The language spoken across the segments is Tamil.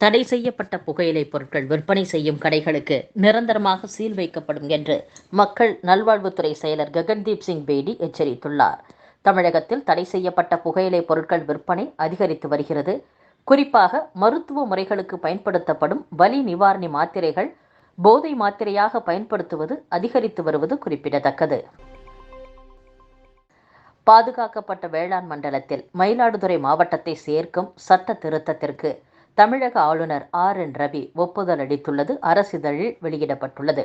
தடை செய்யப்பட்ட புகையிலை பொருட்கள் விற்பனை செய்யும் கடைகளுக்கு நிரந்தரமாக சீல் வைக்கப்படும் என்று மக்கள் நல்வாழ்வுத்துறை செயலர் ககன்தீப் சிங் பேடி எச்சரித்துள்ளார். தமிழகத்தில் தடை செய்யப்பட்ட புகையிலை பொருட்கள் விற்பனை அதிகரித்து வருகிறது. குறிப்பாக மருத்துவ முறைகளுக்கு பயன்படுத்தப்படும் வலி நிவாரணி மாத்திரைகள் போதை மாத்திரையாக பயன்படுத்துவது அதிகரித்து வருவது குறிப்பிடத்தக்கது. பாதுகாக்கப்பட்ட வேளாண் மண்டலத்தில் மயிலாடுதுறை மாவட்டத்தை சேர்க்கும் சட்ட திருத்தத்திற்கு தமிழக ஆளுநர் ஆர் என் ரவி ஒப்புதல் அளித்துள்ளது. அரசிதழில் வெளியிடப்பட்டுள்ளது.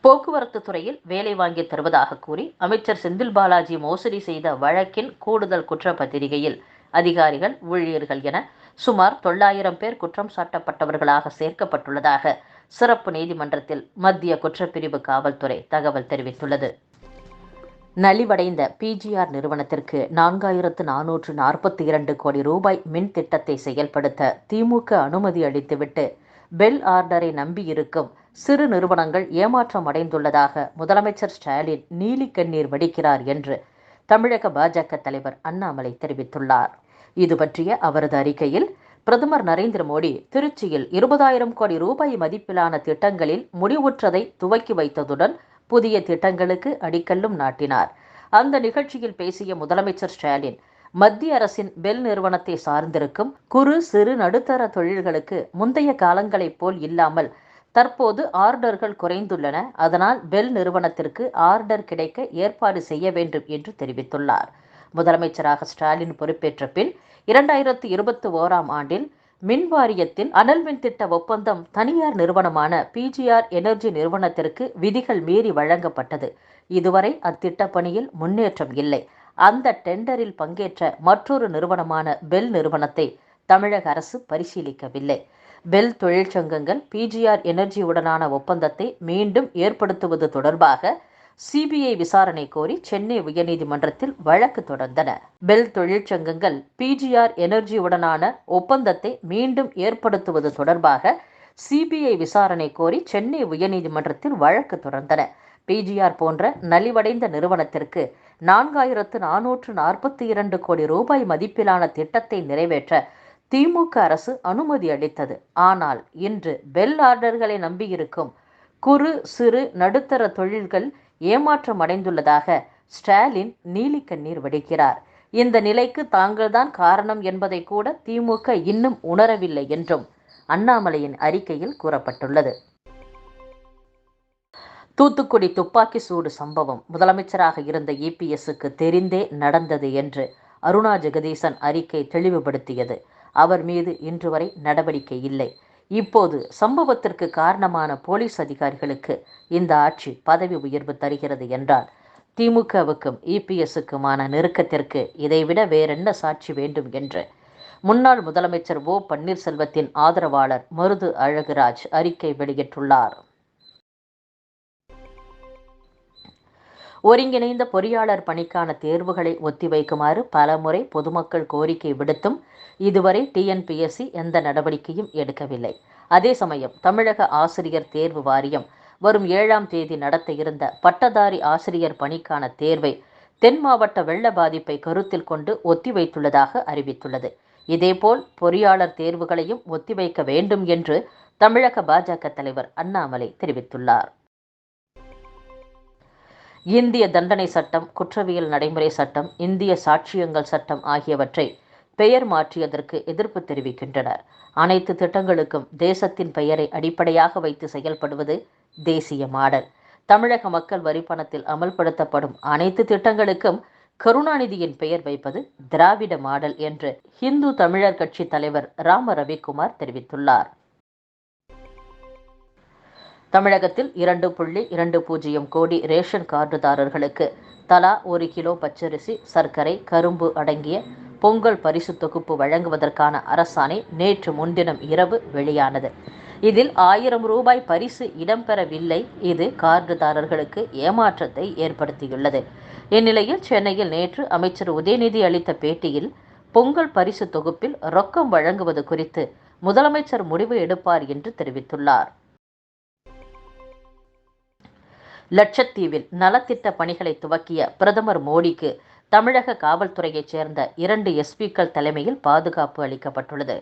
போக்குவரத்து துறையில் வேலை வாங்கி தருவதாக கூறி அமைச்சர் செந்தில் பாலாஜி மோசடி செய்த வழக்கின் கூடுதல் குற்றப்பத்திரிகையில் அதிகாரிகள் ஊழியர்கள் என சுமார் தொள்ளாயிரம் பேர் குற்றம் சாட்டப்பட்டவர்களாக சேர்க்கப்பட்டுள்ளதாக சிறப்பு நீதிமன்றத்தில் மத்திய குற்றப்பிரிவு காவல்துறை தகவல் தெரிவித்துள்ளது. நலிவடைந்த பிஜிஆர் நிறுவனத்திற்கு நான்காயிரத்து நானூற்று நாற்பத்தி இரண்டு கோடி ரூபாய் மின் திட்டத்தை செயல்படுத்த திமுக அனுமதி அளித்துவிட்டு பெல் ஆர்டரை நம்பியிருக்கும் சிறு நிறுவனங்கள் ஏமாற்றம் அடைந்துள்ளதாக முதலமைச்சர் ஸ்டாலின் நீலி கண்ணீர் வடிக்கிறார் என்று தமிழக பாஜக தலைவர் அண்ணாமலை தெரிவித்துள்ளார். இது பற்றிய அவரது அறிக்கையில் பிரதமர் நரேந்திர மோடி திருச்சியில் இருபதாயிரம் கோடி ரூபாய் மதிப்பிலான திட்டங்களில் முடிவுற்றதை துவக்கி வைத்ததுடன் புதிய திட்டங்களுக்கு அடிக்கல்லும் நாட்டினார். அந்த நிகழ்ச்சியில் பேசிய முதலமைச்சர் ஸ்டாலின் மத்திய அரசின் பெல் நிறுவனத்தை சார்ந்திருக்கும் குறு சிறு நடுத்தர தொழில்களுக்கு முந்தைய காலங்களைப் போல் இல்லாமல் தற்போது ஆர்டர்கள் குறைந்துள்ளன. அதனால் பெல் நிறுவனத்திற்கு ஆர்டர் கிடைக்க ஏற்பாடு செய்ய வேண்டும் என்று தெரிவித்துள்ளார். முதலமைச்சராக ஸ்டாலின் பொறுப்பேற்ற பின் இரண்டாயிரத்து இருபத்தி ஓராம் ஆண்டில் மின் வாரியத்தின் அனல் மின் திட்ட ஒப்பந்தம் தனியார் நிறுவனமான பிஜிஆர் எனர்ஜி நிறுவனத்திற்கு விதிகள் மீறி வழங்கப்பட்டது. இதுவரை அத்திட்ட பணியில் முன்னேற்றம் இல்லை. அந்த டெண்டரில் பங்கேற்ற மற்றொரு நிறுவனமான பெல் நிறுவனத்தை தமிழக அரசு பரிசீலிக்கவில்லை. பெல் தொழிற்சங்கங்கள் பிஜிஆர் எனர்ஜியுடனான ஒப்பந்தத்தை மீண்டும் ஏற்படுத்துவது தொடர்பாக சிபிஐ விசாரணை கோரி சென்னை உயர்நீதிமன்றத்தில் வழக்கு தொடர்ந்தன. பெல் தொழிற்சங்கங்கள் பிஜிஆர் எனர்ஜியுடனான ஒப்பந்தத்தை மீண்டும் ஏற்படுத்துவது தொடர்பாக சிபிஐ விசாரணை கோரி சென்னை உயர்நீதிமன்றத்தில் வழக்கு தொடர்ந்தன. பிஜிஆர் போன்ற நலிவடைந்த நிறுவனத்திற்கு நான்காயிரத்து நானூற்று நாற்பத்தி இரண்டு கோடி ரூபாய் மதிப்பிலான திட்டத்தை நிறைவேற்ற திமுக அரசு அனுமதி அளித்தது. ஆனால் இன்று பெல் ஆர்டர்களை நம்பியிருக்கும் குறு சிறு நடுத்தர தொழில்கள் ஏமாற்றம் அடைந்துள்ளதாக ஸ்டாலின் நீலி கண்ணீர் வடிக்கிறார். இந்த நிலைக்கு தாங்கள்தான் காரணம் என்பதை கூட திமுக இன்னும் உணரவில்லை என்றும் அண்ணாமலையின் அறிக்கையில் கூறப்பட்டுள்ளது. தூத்துக்குடி துப்பாக்கி சூடு சம்பவம் முதலமைச்சராக இருந்த இபிஎஸ்க்கு தெரிந்தே நடந்தது என்று அருணா ஜெகதீசன் அறிக்கை தெளிவுபடுத்தியது. அவர் மீது இன்று வரை நடவடிக்கை இல்லை. இப்போது சம்பவத்திற்கு காரணமான போலீஸ் அதிகாரிகளுக்கு இந்த ஆட்சி பதவி உயர்வு தருகிறது என்றால் திமுகவுக்கும் இபிஎஸ்க்குமான நெருக்கத்திற்கு இதைவிட வேறென்ன சாட்சி வேண்டும் என்று முன்னாள் முதலமைச்சர் ஓ பன்னீர்செல்வத்தின் ஆதரவாளர் மருது அழகுராஜ் அறிக்கை வெளியிட்டுள்ளார். ஒருங்கிணைந்த பொறியாளர் பணிக்கான தேர்வுகளை ஒத்திவைக்குமாறு பலமுறை பொதுமக்கள் கோரிக்கை விடுத்தும் இதுவரை டிஎன்பிஎஸ்சி எந்த நடவடிக்கையும் எடுக்கவில்லை. அதே சமயம் தமிழக ஆசிரியர் தேர்வு வாரியம் வரும் ஏழாம் தேதி நடத்த இருந்த பட்டதாரி ஆசிரியர் பணிக்கான தேர்வை தென் மாவட்ட வெள்ள பாதிப்பை கருத்தில் கொண்டு ஒத்திவைத்துள்ளதாக அறிவித்துள்ளது. இதேபோல் பொறியாளர் தேர்வுகளையும் ஒத்திவைக்க வேண்டும் என்று தமிழக பாஜக தலைவர் அண்ணாமலை தெரிவித்துள்ளார். இந்திய தண்டனை சட்டம் குற்றவியல் நடைமுறை சட்டம் இந்திய சாட்சியங்கள் சட்டம் ஆகியவற்றை பெயர் மாற்றியதற்கு எதிர்ப்பு தெரிவிக்கின்றனர். அனைத்து திட்டங்களுக்கும் தேசத்தின் பெயரை அடிப்படையாக வைத்து செயல்படுவது தேசிய மாடல். தமிழக மக்கள் வரிப்பணத்தில் அமல்படுத்தப்படும் அனைத்து திட்டங்களுக்கும் கருணாநிதியின் பெயர் வைப்பது திராவிட மாடல் என்று இந்து தமிழர் கட்சி தலைவர் ராம ரவிக்குமார் தெரிவித்துள்ளார். தமிழகத்தில் இரண்டு புள்ளி இரண்டு பூஜ்ஜியம் கோடி ரேஷன் கார்டுதாரர்களுக்கு தலா ஒரு கிலோ பச்சரிசி சர்க்கரை கரும்பு அடங்கிய பொங்கல் பரிசு தொகுப்பு வழங்குவதற்கான அரசாணை நேற்று முன்தினம் இரவு வெளியானது. இதில் ஆயிரம் ரூபாய் பரிசு இடம்பெறவில்லை. இது கார்டுதாரர்களுக்கு ஏமாற்றத்தை ஏற்படுத்தியுள்ளது. இந்நிலையில் சென்னையில் நேற்று அமைச்சர் உதயநிதி அளித்த பேட்டியில் பொங்கல் பரிசு தொகுப்பில் ரொக்கம் வழங்குவது குறித்து முதலமைச்சர் முடிவு எடுப்பார் என்று தெரிவித்துள்ளார். லட்சத்தீவில் நலத்திட்ட பணிகளை துவக்கிய பிரதமர் மோடிக்கு தமிழக காவல்துறையைச் சேர்ந்த இரண்டு எஸ்பிக்கள் தலைமையில் பாதுகாப்பு அளிக்கப்பட்டுள்ளது.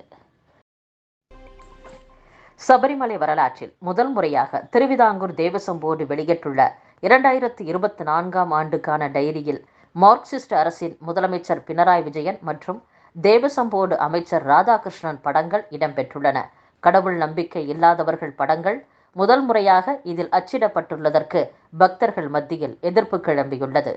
சபரிமலை வரலாற்றில் முதல் முறையாக திருவிதாங்கூர் தேவசம் போர்டு வெளியிட்டுள்ள இரண்டாயிரத்து இருபத்தி நான்காம் ஆண்டுக்கான டைரியில் மார்க்சிஸ்ட் அரசின் முதலமைச்சர் பினராயி விஜயன் மற்றும் தேவசம் போர்டு அமைச்சர் ராதாகிருஷ்ணன் படங்கள் இடம்பெற்றுள்ளன. கடவுள் நம்பிக்கை இல்லாதவர்கள் படங்கள் முதல் முறையாக இதில் அச்சிடப்பட்டுள்ளதற்கு பக்தர்கள் மத்தியில் எதிர்ப்பு கிளம்பியுள்ளது.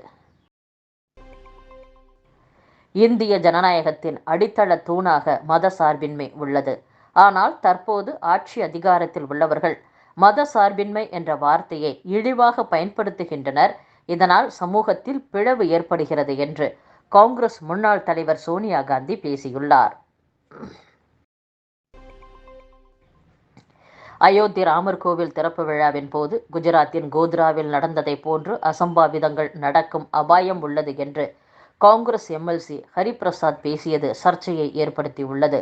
இந்திய ஜனநாயகத்தின் அடித்தள தூணாக மத சார்பின்மை உள்ளது. ஆனால் தற்போது ஆட்சி அதிகாரத்தில் உள்ளவர்கள் மத சார்பின்மை என்ற வார்த்தையை இழிவாக பயன்படுத்துகின்றனர். இதனால் சமூகத்தில் பிளவு ஏற்படுகிறது என்று காங்கிரஸ் முன்னாள் தலைவர் சோனியா காந்தி பேசியுள்ளார். அயோத்தி ராமர் கோவில் திறப்பு விழாவின் போது குஜராத்தின் கோத்ராவில் நடந்ததை போன்று அசம்பாவிதங்கள் நடக்கும் அபாயம் உள்ளது என்று காங்கிரஸ் எம்எல்சி ஹரிபிரசாத் பேசியது சர்ச்சையை ஏற்படுத்தியுள்ளது.